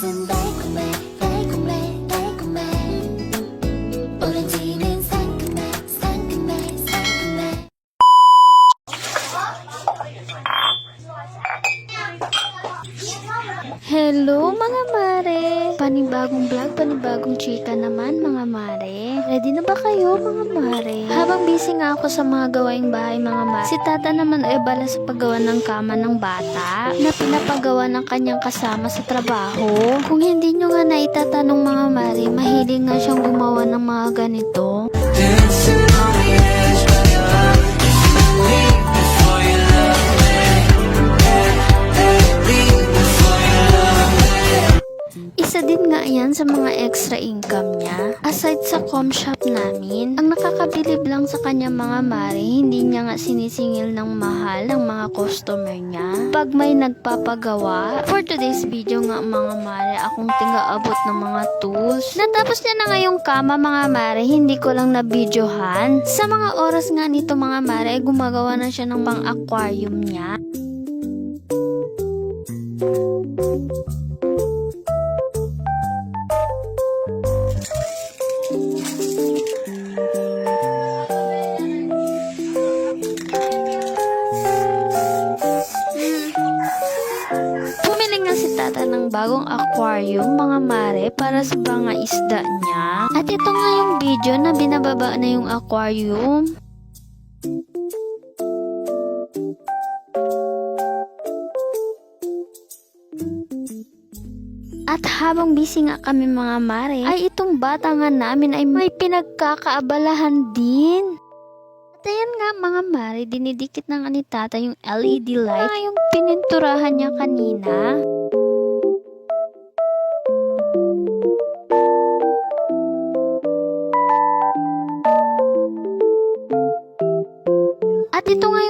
Sensin dokme Hello mga mare! Panibagong vlog, panibagong chika naman mga mare. Ready na ba kayo mga mare? Habang busy nga ako sa mga gawaing bahay mga mare, si tata naman ay bala sa paggawa ng kama ng bata na pinapagawa ng kanyang kasama sa trabaho. Kung hindi nyo nga naitatanong mga mare, mahilig nga siyang gumawa ng mga ganito. Isa din nga yan sa mga extra income niya. Aside sa com shop namin, ang nakakabilib lang sa kanya mga mare, hindi niya nga sinisingil ng mahal ng mga customer niya. Pag may nagpapagawa, for today's video nga mga mare, akong tinga-abot ng mga tools. Natapos niya na nga yung kama mga mare, hindi ko lang na videohan. Sa mga oras nga nito mga mare, gumagawa na siya ng pang aquarium niya. Pumili ng bagong aquarium mga mare para sa mga isda niya. At ito nga yung video na binababa na yung aquarium. At habang busy nga kami mga mare, ay itong bata nga namin ay may pinagkakaabalahan din. At ayan nga mga mare, dinidikit na nga ni tata yung LED light na yung pininturahan niya kanina.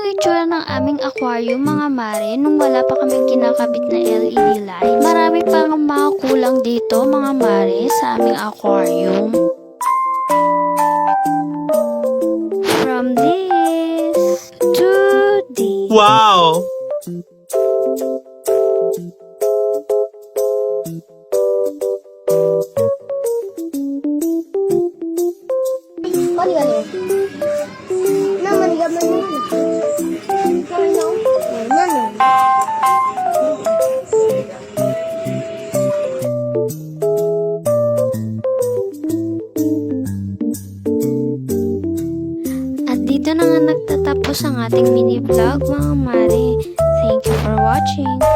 Yung itsura ng aming aquarium mga mare nung wala pa kaming kinakabit na LED light. Marami pang mga kulang dito mga mare sa aming aquarium. From this to this. Wow! Yun. Sorry, dito na nga nagtatapos ang ating mini vlog mga mare. Thank you for watching.